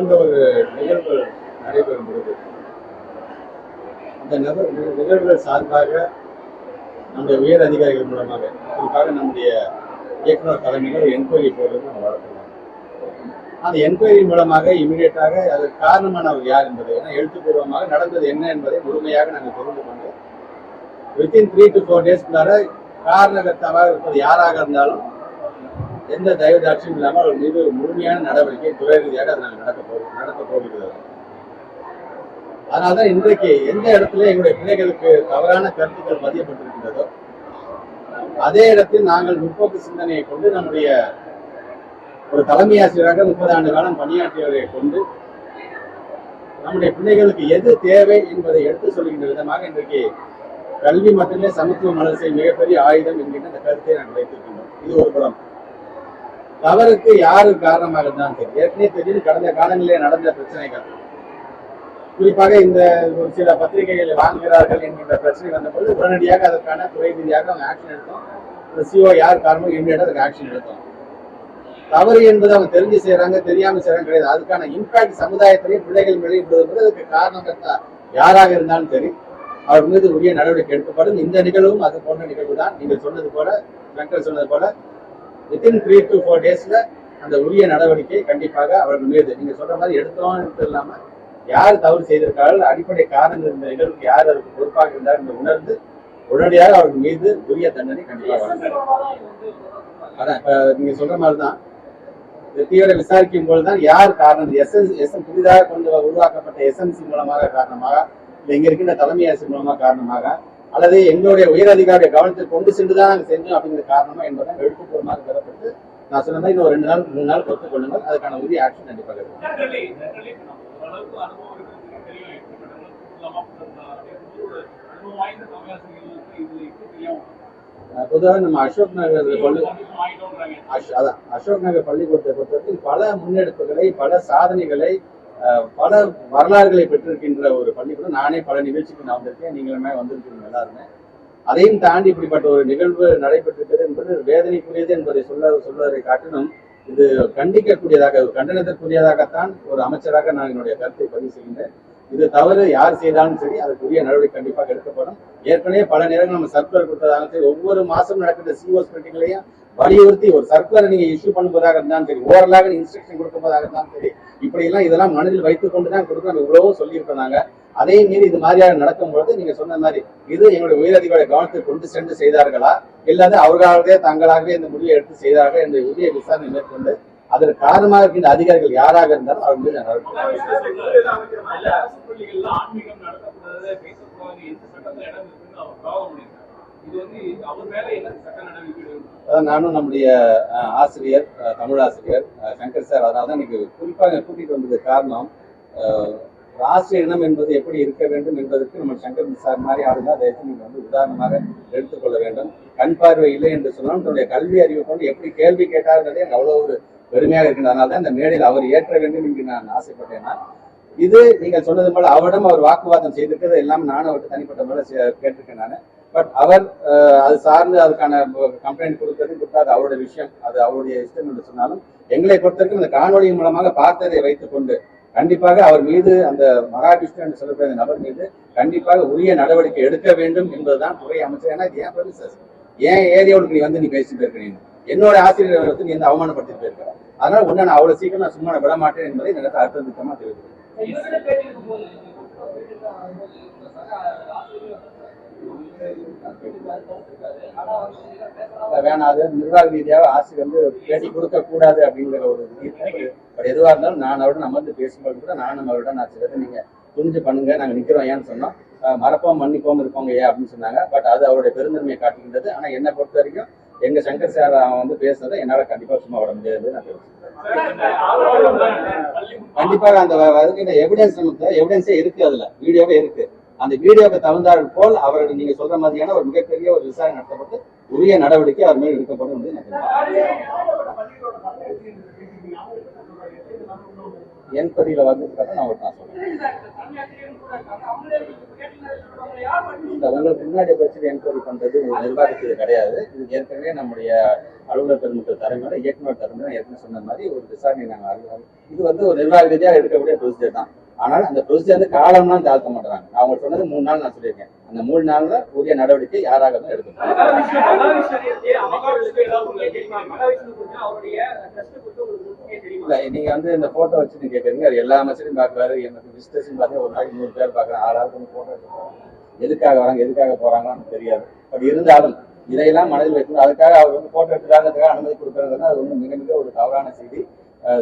போன்ற ஒரு நிகழ்வுகள் நடைபெறும் பொழுது அந்த நபர் நிகழ்வுகள் சார்பாக நம்முடைய உயர் அதிகாரிகள் மூலமாக குறிப்பாக நம்முடைய இயக்குநர் தலைமையில் ஒரு என்கொயரி போடுறது நம்ம வளர்க்கலாம் அந்த என்கொயரி மூலமாக இமீடியட்டாக அது காரணமானவர் யார் என்பதை ஏன்னா எழுத்துப்பூர்வமாக நடந்தது என்ன என்பதை முழுமையாக நாங்கள் தெரிந்து கொண்டு வித்தின் த்ரீ டு ஃபோர் டேஸ்க்குள்ளார காரணகர்த்தாவாக இருப்பது யாராக இருந்தாலும் எந்த தயவுதாட்சியும் இல்லாமல் அவர் மீது முழுமையான நடவடிக்கை துறை ரீதியாக அது நாங்கள் நடக்க போகிறோம் நடத்த போகிறது. அதனால்தான் இன்றைக்கு எந்த இடத்துல எங்களுடைய பிள்ளைகளுக்கு தவறான கருத்துக்கள் பதியப்பட்டிருக்கின்றதோ அதே இடத்தில் நாங்கள் முற்போக்கு சிந்தனையை கொண்டு நம்முடைய ஒரு தலைமை ஆசிரியராக முப்பது ஆண்டு காலம் பணியாற்றியவரை கொண்டு நம்முடைய பிள்ளைகளுக்கு எது தேவை என்பதை எடுத்து சொல்கின்ற விதமாக இன்றைக்கு கல்வி மட்டுமே சமத்துவ மலர்ச்சியை மிகப்பெரிய ஆயுதம் என்கின்ற அந்த கருத்தை நாங்கள் வைத்திருக்கின்றோம் இது ஒரு புறம். தவறுக்கு யாரு காரணமாக இருந்தாலும் சரி. ஏற்கனவே தெரியும் கடந்த காலங்களிலே நடந்த பிரச்சனைகள். குறிப்பாக இந்த ஒரு சில பத்திரிகைகளை வாங்குகிறார்கள் என்கின்ற பிரச்சனை வந்தபோது உடனடியாக அதற்கான துறை ரீதியாக அவங்க ஆக்ஷன் எடுத்தோம். இந்த சிஓ யார் காரணமோ இமீடியட்டாக அதுக்கு ஆக்ஷன் எடுத்தோம். தவறு என்பது அவங்க தெரிஞ்சு செய்யறாங்க தெரியாம செய்யறாங்க கிடையாது. அதுக்கான இம்பாக்ட் சமுதாயத்திலேயே பிள்ளைகள் மேலே விடுவது அதுக்கு காரணம் யாராக இருந்தாலும் சரி அவர் மீது உரிய நடவடிக்கை எடுக்கப்படும். இந்த நிகழ்வும் அது போன்ற நிகழ்வு தான் நீங்கள் சொன்னது போல சங்கர் சொன்னது போல வித்தின் த்ரீ டு ஃபோர் டேஸ்ல அந்த உரிய நடவடிக்கை கண்டிப்பாக அவர்கள் மீது நீங்க சொல்ற மாதிரி எடுத்தோம் இல்லாம யார் தவறு செய்திருக்கார்கள் அடிப்படை காரணங்கள் இந்த நிகழ்வுக்கு யார் அதுக்கு பொறுப்பாக இருந்தார் என்று உணர்ந்து உடனடியாக அவர்கள் மீது உரிய தண்டனை கண்டிப்பாக அதான் இப்ப நீங்க சொல்ற மாதிரி தான் தீவிர விசாரிக்கும் போதுதான் யார் காரணம்? எஸ்என் எஸ்என் புதிதாக கொண்டு உருவாக்கப்பட்ட எஸ்எம்சி மூலமாக காரணமாக இல்லை இங்க இருக்கின்ற தலைமை ஆசிரியர் மூலமாக காரணமாக அல்லது எங்களுடைய உயர் அதிகாரியை கவனத்தில் கொண்டு சென்று தான் நாங்கள் செஞ்சோம் அப்படிங்கிற காரணமா என்பதை எழுத்துப்பூர்வமாக பெறப்பட்டு நான் சொன்ன மாதிரி இன்னும் ஒரு ரெண்டு நாள் மூணு நாள் கொடுத்துக் கொள்ளுங்கள். அதுக்கான உரிய ஆக்ஷன் கண்டிப்பாக இருக்கும் பொதுவாக நம்ம அசோக் நகர் பள்ளி அதான் அசோக் நகர் பள்ளிக்கூடத்தை பொறுத்தவரைக்கும் பல முன்னெடுப்புகளை பல சாதனைகளை பல வரலாறுகளை நானே பல நிகழ்ச்சிக்கு நான் வந்திருக்கேன். நீங்களுமே வந்திருக்கீங்க எல்லாருமே. அதையும் தாண்டி இப்படிப்பட்ட ஒரு நிகழ்வு நடைபெற்றிருக்கிறது என்பது வேதனைக்குரியது என்பதை சொல்ல சொல்வதை காட்டிலும் இது கண்டிக்கக்கூடியதாக ஒரு கண்டனத்திற்குரியதாகத்தான் ஒரு அமைச்சராக நான் என்னுடைய கருத்தை பதிவு செய்கின்றேன். இது தவறு யார் செய்தாலும் சரி அதுக்குரிய நடவடிக்கை கண்டிப்பாக எடுக்கப்படும். ஏற்கனவே பல நேரங்கள் நம்ம சர்க்குலர் கொடுத்ததாலும் சரி ஒவ்வொரு மாசம் நடக்கிற சிஓஸ் மீட்டிங்லையும் வலியுறுத்தி ஒரு சர்க்குலர் நீங்க இஷ்யூ பண்ணுவதாக இருந்தாலும் சரி ஓரலாக இன்ஸ்ட்ரக்ஷன் கொடுப்பதாக இருந்தாலும் சரி இப்படி எல்லாம் இதெல்லாம் மனதில் வைத்துக் கொண்டு தான் கொடுக்கணும். இவ்வளவோ சொல்லியிருக்கிறாங்க அதையும் மீறி இது மாதிரியாக நடக்கும்பொழுது நீங்க சொன்ன மாதிரி இது எங்களுடைய உயரதிகாரி கவனத்தை கொண்டு சென்று செய்தார்களா? இல்லாத அவர்களாகவே தங்களாகவே இந்த முடிவை எடுத்து செய்தார்கள் என்ற உரிய விசாரணை மேற்கொண்டு அதற்கு காரணமாக இருக்கின்ற அதிகாரிகள் யாராக இருந்தாலும் அவர் மீது வந்து அதான் நானும் நம்முடைய ஆசிரியர் தமிழ் ஆசிரியர் சங்கர் சார் அதனால தான் எனக்கு குறிப்பாக கூட்டிட்டு வந்தது காரணம் ராஷ்டிர இனம் என்பது எப்படி இருக்க வேண்டும் என்பதற்கு நம்ம சங்கர் சார் மாதிரி ஆளுங்க அதை நீங்கள் வந்து உதாரணமாக எடுத்துக்கொள்ள வேண்டும். கண் பார்வை இல்லை என்று சொன்னாலும் தன்னுடைய கல்வி அறிவு கொண்டு எப்படி கேள்வி கேட்டார்ன்றதே எனக்கு அவ்வளோ ஒரு பெருமையாக இருக்கின்ற அதனால தான் இந்த மேடையில் அவர் ஏற்ற வேண்டும் என்று நான் ஆசைப்பட்டேன்னா இது நீங்கள் சொன்னது போல அவரிடம் அவர் வாக்குவாதம் செய்திருக்கிறது. எல்லாம் நானும் அவர்கிட்ட தனிப்பட்ட முறை கேட்டிருக்கேன் நான். பட் அவர் அது சார்ந்து அதுக்கான கம்ப்ளைண்ட் கொடுக்கறது கொடுத்தாது அவருடைய விஷயம். அது அவருடைய இஷ்டம் என்று சொன்னாலும் எங்களை பொறுத்தவரைக்கும் இந்த காணொலியின் மூலமாக பார்த்ததை வைத்துக் கொண்டு கண்டிப்பாக அவர் மீது அந்த மகாவிஷ்ணு என்று சொல்லக்கூடிய அந்த நபர் மீது கண்டிப்பாக உரிய நடவடிக்கை எடுக்க வேண்டும் என்பதுதான் துறை அமைச்சர். ஏன்னா இது ஏன் premises? ஏன் ஏரியாவுக்கு நீ வந்து நீ பேசிட்டு இருக்கிறீங்க என்னோட ஆசிரியர் வந்து நீ வந்து அவமானப்படுத்தி போயிருக்கிற அதனால உன்னை நான் அவ்வளவு சீக்கிரம் நான் சும்மா விட மாட்டேன் என்பதை எனக்கு நேரத்தில் அர்த்தம் திட்டமா தெரிவிக்கிறேன். வேணாம் அது நிர்வாக ரீதியாக ஆசிரியர் வந்து பேட்டி கொடுக்க கூடாது அப்படிங்கிற ஒரு பட் எதுவாக இருந்தாலும் நான் அவருடன் நம்ம வந்து பேசும்போது கூட நானும் அவருடன் நான் சிலது நீங்க புரிஞ்சு பண்ணுங்க நாங்க நிக்கிறோம் ஏன்னு சொன்னோம். மறப்போம் மன்னிப்போம் இருப்போங்க ஏன் அப்படின்னு சொன்னாங்க. பட் அது அவருடைய பெருந்தன்மையை காட்டுகின்றது. ஆனா என்னை பொறுத்த வரைக்கும் எங்க சங்கர் சார் அவன் வந்து பேசுனதை என்னால கண்டிப்பா சும்மா விட முடியாது நான் கண்டிப்பாக அந்த எவிடன்ஸ் நமக்கு எவிடன்ஸே இருக்கு அதுல வீடியோவே இருக்கு. அந்த வீடியோக்கு தகுந்தாற் போல் அவர்கள் நீங்க சொல்ற மாதிரியான ஒரு மிகப்பெரிய ஒரு விசாரணை நடத்தப்பட்டு உரிய நடவடிக்கை அவர் மேல் எடுக்கப்படும் என்று நான் என் நான் ஒரு நான் சொல்றேன். உங்களுக்கு முன்னாடி பிரச்சனை என்கொயரி பண்றது ஒரு நிர்வாகத்துக்கு கிடையாது. இது ஏற்கனவே நம்முடைய அலுவலர் பெருமக்கள் தலைமையில இயக்குநர் தலைமையில ஏற்கனவே சொன்ன மாதிரி ஒரு விசாரணை நாங்கள் இது வந்து ஒரு நிர்வாக ரீதியாக எடுக்கக்கூடிய ப்ரொசீஜர் தான். ஆனால் அந்த ப்ரொசீஜர் வந்து காலம்லாம் தாழ்த்த மாட்டாங்க நான் அவங்க சொன்னது மூணு நாள் நான் சொல்லியிருக்கேன். அந்த மூணு நாள்ல உரிய நடவடிக்கை யாராக தான் எடுக்கணும். இல்ல நீங்க வந்து இந்த போட்டோ வச்சு நீங்க கேட்குறீங்க அது எல்லா அமைச்சரையும் பாக்குறாரு எனக்கு விசிட்டர்ஸும் பார்த்தீங்கன்னா ஒரு நாளைக்கு நூறு பேர் பாக்குறேன் ஆறு ஆளுக்கு வந்து போட்டோ எடுத்துக்கிறாங்க எதுக்காக வராங்க எதுக்காக போறாங்கன்னு தெரியாது. பட் இருந்தாலும் இதையெல்லாம் மனதில் வைக்கணும் அதுக்காக அவர் வந்து போட்டோ எடுத்துக்காக அனுமதி கொடுக்கறதுன்னா அது வந்து மிக மிக ஒரு தவறான செய்தி.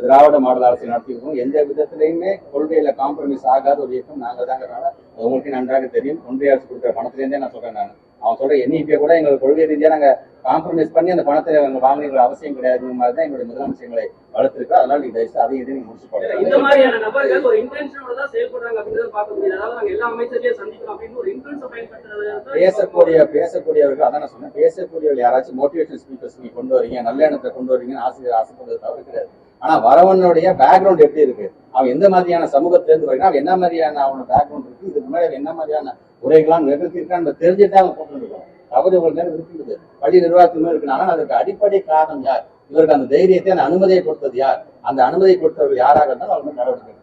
திராவிட மாடல் அரசு நடத்திருக்கோம் எந்த விதத்திலையுமே கொள்கையில காம்ப்ரமைஸ் ஆகாத ஒரு இயக்கம் நாங்கள் தாங்கிறனால உங்களுக்கு நன்றாக தெரியும். ஒன்றிய அரசு கொடுக்குற பணத்திலேருந்தே நான் சொல்றேன் நான். அவன் சொல்ற எண்ணிக்கை கூட எங்களுக்கு கொள்கை ரீதியா நாங்க காம்ப்ரமைஸ் பண்ணி அந்த பணத்தை நாங்க வாங்குற அவசியம் கிடையாதுங்கிற மாதிரி தான் எங்களுடைய முதலமைச்சர் எங்களை வளர்த்திருக்கோம் அதனால நீங்க தயவுசெய்து அதையும் இதையும் முடிச்சு இந்த போடுங்க மாதிரியான நபர்கள் ஒரு இன்டென்ஷனோட தான் செயல்படுறாங்க அப்படின்றத பார்க்க முடியுது. அதாவது நாங்க எல்லா அமைச்சரையும் சந்திக்கிறோம் அப்படின்னு ஒரு இன்டென்ஷன் பயன்படுத்துறது பேசக்கூடிய பேசக்கூடியவர்கள் அதான் நான் சொன்னேன் பேசக்கூடியவர்கள் யாராச்சும் மோட்டிவேஷன் ஸ்பீக்கர்ஸ் நீங்க கொண்டு வரீங்க நல்ல எண்ணத்தை கொண்டு வரீங்கன்னு ஆசிரியர் ஆசைப்படுறது தவிர கிடையாது. ஆனா வரவனுடைய பேக்ரவுண்ட் எப்படி இருக்கு? அவன் எந்த மாதிரியான சமூகத்தை இருந்து அவன் என்ன மாதிரியான அவனோட பேக்ரவுண்ட் இருக்கு? இதுக்கு முன்னாடி அவன் என்ன மாதிரியான உரைகளாம் நிகழ்த்திருக்கான்னு தெரிஞ்சுட்டு அவன் போட்டுருக்கான் தவறு உங்களுக்கு மேல இருக்குது பள்ளி நிர்வாகத்தின் மேல இருக்கு ஆனால் அதுக்கு அடிப்படை காரணம் யார்? இவருக்கு அந்த தைரியத்தை அந்த அனுமதியை கொடுத்தது யார்? அந்த அனுமதியை கொடுத்தவர்கள் யாராக இருந்தாலும் அவங்க நடவடிக்கை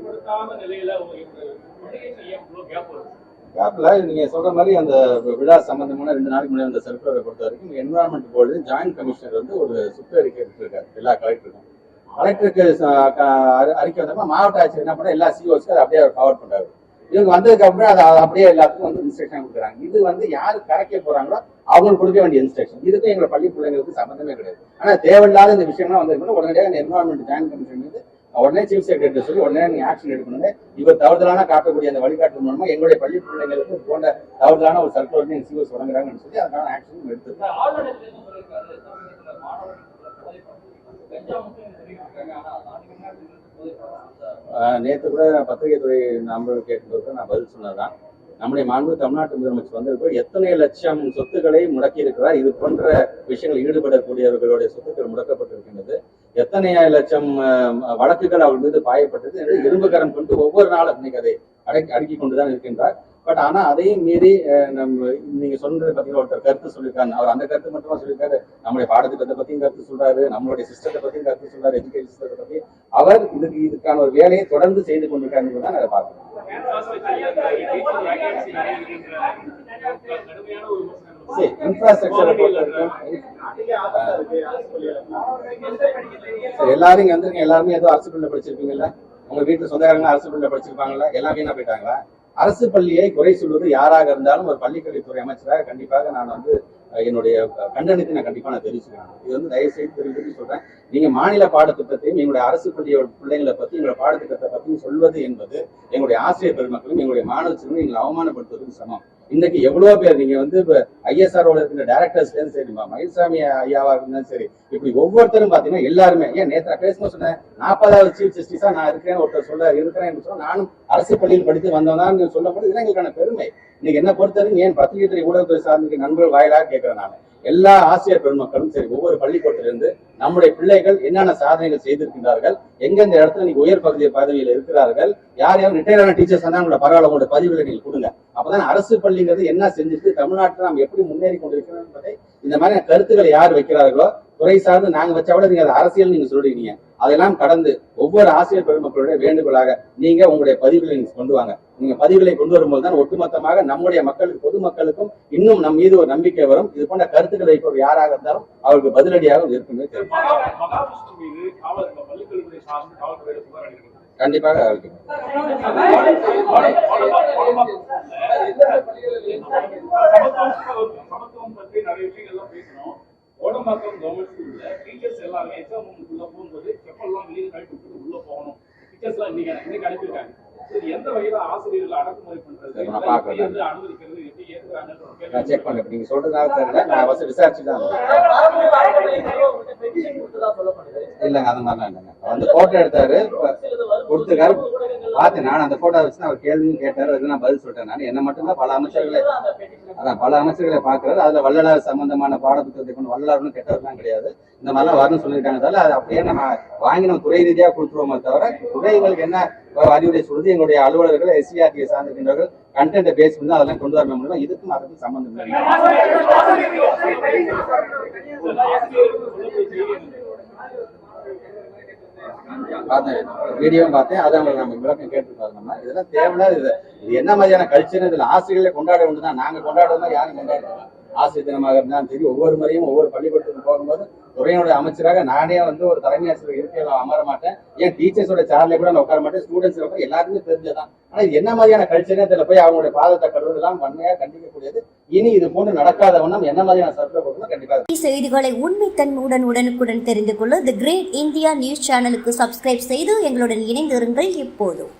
ஒரு நிலையில ஒரு பண்டிகை நீங்கள் சொல்கிற கேப்ல நீங்க சொல்ற மாதிரி அந்த விழா சம்பந்தமான ரெண்டு நாளைக்கு முன்னாடி அந்த சர்க்குலரை பொறுத்த வரைக்கும் என்வரான்மெண்ட் போர்டு ஜாயின்ட் கமிஷனர் வந்து ஒரு சுற்றறிக்கை எடுத்திருக்காரு எல்லா கலெக்டருக்கும் கலெக்டருக்கு அறிக்கை வந்தப்ப மாவட்ட ஆட்சியர் என்ன பண்ண எல்லா சிஓஸ்க்கு அதை அப்படியே ஃபார்வர்ட் பண்றாரு. இவங்க வந்ததுக்கு அப்புறம் அதை அப்படியே எல்லாத்துக்கும் வந்து இன்ஸ்ட்ரக்ஷன் கொடுக்குறாங்க. இது வந்து யார் கரைக்க போறாங்களோ அவங்களுக்கு கொடுக்க வேண்டிய இன்ஸ்ட்ரக்ஷன் இதுக்கும் எங்களை பள்ளி பிள்ளைங்களுக்கு சம்மந்தமே கிடையாது. ஆனா தேவையில்லாத இந்த விஷயம்லாம் வந்து உடனடியாக என்வரான்மெண்ட் ஜாயின் கமிஷன் வந்து உடனே சீஃப் செக்ரட்டரி சொல்லி உடனே நீங்க ஆக்ஷன் எடுக்கணுங்க இவர் தவறுதலான காட்டக்கூடிய அந்த வழிகாட்டு மூலமா எங்களுடைய பள்ளி பிள்ளைங்களுக்கு இது போன்ற தவறுதலான ஒரு சர்க்குலர் வந்து சிஓஸ் வழங்குறாங்கன்னு சொல்லி அதுக்கான ஆக்ஷன் எடுத்து இந்த ஆளுநர் என்ன சொல்லியிருக்காரு தமிழகத்துல மாணவர்கள் போதை பழக்கம் கஞ்சா மட்டும் தெரிவிக்கிறாங்க ஆனா நாளைக்கு முன்னாடி போதை பழக்கம் நேற்று கூட பத்திரிகை துறை நண்பர்கள் கேட்கும்போது நான் பதில் சொன்னதுதான். நம்முடைய மாண்பு தமிழ்நாட்டு முதலமைச்சர் வந்திருப்போம் எத்தனை லட்சம் சொத்துக்களை முடக்கி இருக்கிறார் இது போன்ற விஷயங்கள் ஈடுபடக்கூடியவர்களுடைய சொத்துக்கள் முடக்கப்பட்டிருக்கின்றது. எத்தனை லட்சம் வழக்குகள் அவர் மீது பாயப்பட்டது என்று இரும்புகரம் கொண்டு ஒவ்வொரு நாளும் இன்னைக்கு அதை அடக்கி அடுக்கி கொண்டுதான் இருக்கின்றார் பட் ஆனா அதையும் மீறி நம்ம நீங்க சொன்னது பார்த்தீங்கன்னா ஒருத்தர் கருத்து சொல்லியிருக்காங்க அவர் அந்த கருத்து மட்டுமா சொல்லியிருக்காரு நம்முடைய பாடத்திட்டத்தை பத்தியும் கருத்து சொல்றாரு நம்மளுடைய சிஸ்டத்தை பத்தியும் கருத்து சொல்றாரு எஜுகேஷன் சிஸ்டத்தை பத்தி அவர் இதுக்கு இதுக்கான ஒரு வேலையை தொடர்ந்து செய்து கொண்டிருக்காருன்னு தான் அதை பார்க்கணும் கடுமையான ஒரு விமர்சனம் இன்ஃப்ராஸ்ட்ரக்சரை பொறுத்த எல்லாரும் இங்க வந்திருக்கீங்க. எல்லாருமே ஏதோ அரசு பள்ளியில படிச்சிருப்பீங்கல்ல? உங்க வீட்டுல சொந்தக்காரங்க அரசு பள்ளியில படிச்சிருப்பாங்கல்ல? எல்லாம் வீணா போயிட்டாங்களா? அரசு பள்ளியை குறை சொல்வது யாராக இருந்தாலும் ஒரு பள்ளிக்கல்வித்துறை அமைச்சராக கண்டிப்பாக நான் வந்து என்னுடைய கண்டனத்தை நான் கண்டிப்பா நான் தெரிவிச்சுக்கிறேன். இது வந்து தயவு செய்து தெரிவித்து சொல்றேன். நீங்க மாநில பாடத்திட்டத்தையும் எங்களுடைய அரசு பள்ளியோட பிள்ளைங்களை பத்தி எங்களுடைய பாடத்திட்டத்தை பத்தியும் சொல்வது என்பது எங்களுடைய ஆசிரியர் பெருமக்களும் எங்களுடைய மாணவ செல்வங்களும் எங்களை அவமானப்படுத்துவதற்கு சமம். இன்னைக்கு எவ்வளவு பேர் நீங்க வந்து இப்ப ஐஎஸ்ஆரோட இருக்கிற டேரக்டர்ஸ் சரி மயில்சாமி ஐயாவா இருந்தாலும் சரி இப்படி ஒவ்வொருத்தரும் பாத்தீங்கன்னா எல்லாருமே ஏன் நேற்று நான் பேசும்போது சொன்னேன் நாற்பதாவது சீஃப் ஜஸ்டிஸா நான் இருக்கிறேன் ஒருத்தர் சொல்ல இருக்கிறேன் என்று சொன்னா நானும் அரசு பள்ளியில் படித்து வந்தவன் சொல்லப்படுது இதெல்லாம் எங்களுக்கான பெருமை. இன்னைக்கு என்ன பொறுத்தவரைக்கும் ஏன் பத்திரிகை துறை ஊடகத்துறை சார்ந்த நண்பர்கள் வாயிலாக கேட்கிறேன் நான். எல்லா ஆசிரியர் பெருமக்களும் சரி ஒவ்வொரு பள்ளிக்கூடத்திலிருந்து நம்முடைய பிள்ளைகள் என்னென்ன சாதனைகள் செய்திருக்கின்றார்கள் எங்கெந்த இடத்துல நீங்க உயர் பகுதி பதவியில் இருக்கிறார்கள் யார் யார் ரிட்டையர் ஆன டீச்சர்ஸ் இருந்தா உங்களோட பரவாயில்ல உங்களோட பதிவுகளை நீங்க கொடுங்க. அப்பதான் அரசு பள்ளிங்கிறது என்ன செஞ்சுட்டு தமிழ்நாட்டில் நாம் எப்படி முன்னேறி கொண்டிருக்கிறோம் என்பதை இந்த மாதிரி கருத்துக்களை யார் வைக்கிறார்களோ துறை சார்ந்து நாங்க வச்சா கூட நீங்க அதை அரசியல் நீங்க சொல்றீங்க அதெல்லாம் கடந்து ஒவ்வொரு ஆசிரியர் பெருமக்களுடைய வேண்டுகோளாக நீங்க உங்களுடைய பதிவுகளை நீங்க கொண்டு வாங்க. நீங்க பதிவுகளை கொண்டு வரும்போது தான் ஒட்டுமொத்தமாக நம்முடைய மக்களுக்கு பொதுமக்களுக்கும் இன்னும் நம் மீது ஒரு நம்பிக்கை வரும். இது போன்ற கருத்துக்களை வைப்பவர் யாராக இருந்தாலும் அவருக்கு பதிலடியாக இருக்கும் கண்டிப்பாக இருக்கு சமத்துவம் பற்றி நிறைய விஷயங்கள்லாம் பேசணும். கோடம்பாக்கம் கவர்மெண்ட் ஸ்கூல்ல டீச்சர்ஸ் எல்லாமே எக்ஸாம் உள்ள போகும்போது செப்பல்லாம் வெளியே கழித்து விட்டு உள்ள போகணும். டீச்சர்ஸ் எல்லாம் இன்னைக்கு இன்னைக்கு அனுப்பியிருக்காங்க எந்த வகையில ஆசிரியர்கள் அடக்குமுறை பண்றது அனுமதிக்கிறது நான் செக் பண்ணேன். நீங்க சொல்றதுனால தெரியல. நான் ஃபர்ஸ்ட் விசாரிச்சு தான் இல்லைங்க அந்த மாதிரிலாம் இல்லைங்க. அந்த போட்டோ எடுத்தாரு. கொடுத்துருக்காரு. பார்த்தேன். நான் அந்த போட்டோ வச்சு அவர் கேள்வியும் கேட்டாரு. அதுக்கு நான் பதில் சொல்லிட்டேன். நான் என்ன மட்டும்தான் பல அமைச்சர்களை அதான் பல அமைச்சர்களை பார்க்கறாரு. அதுல வள்ளலார் சம்பந்தமான பாடப்புத்தகத்தை கொண்டு வள்ளலார்னு கெட்டதெல்லாம் கிடையாது. இந்த மாதிரிலாம் வரணும்னு சொல்லியிருக்காங்க. அது அப்படியே நம்ம வாங்கி நம்ம துறை ரீதியாக கொடுத்துருவோமே தவிர துறைகளுக்கு என்ன அறிவுரை சொல்றது எங்களுடைய அலுவலர்கள் எஸ்சிஆர்டியை சார்ந்திருக்கின்றவர்கள் கண்டென்ட் பேஸ் பண்ணி அதெல்லாம் கொண்டு வரணும் முடியும் இதுக்கும் அதுக்கும் சம்பந்தம் இல்லை. பார்த்தேன். வீடியோவும் பார்த்தேன். அதை அவங்க நம்ம விளக்கம் கேட்டுருப்பாரு நம்ம. இதெல்லாம் தேவையில்லாத இது. இது என்ன மாதிரியான கல்ச்சர் இதில் ஆசிரியர்களை கொண்டாட வேண்டியதான் நாங்கள் கொண்டாடுறதுனா யாரும் கொண்டாடுறோம் ஆசிரியர் தினமாக இருந்தாலும் சரி ஒவ்வொரு முறையும் ஒவ்வொரு பள்ளிக்கூடத்துக்கு போகும்போது துறையினுடைய அமைச்சராக நானே வந்து ஒரு தலைமை ஆசிரியர் இருக்கையில் அமர மாட்டேன். ஏன் டீச்சர்ஸோட சேர்ல கூட நான் உட்கார மாட்டேன். ஸ்டூடெண்ட்ஸ் கூட எல்லாருக்குமே தெரிஞ்சதான் ஆனா இது என்ன மாதிரியான கல்ச்சர் இதுல போய் அவங்களுடைய பாதத்தை கழுவுறதெல்லாம் வன்மையா கண்டிக்கக்கூடியது. இனி இது போன்று நடக்காத வண்ணம் என்ன மாதிரியான சர்ச்சை கொடுக்கணும் கண்டிப்பா செய்திகளை உண்மைத்தன்மையுடன் உடனுக்குடன் தெரிந்து கொள்ள தி கிரேட் இந்தியா நியூஸ் சேனலுக்கு சப்ஸ்கிரைப் செய்து எங்களுடன் இணைந்திருங்கள் இப்போதும்.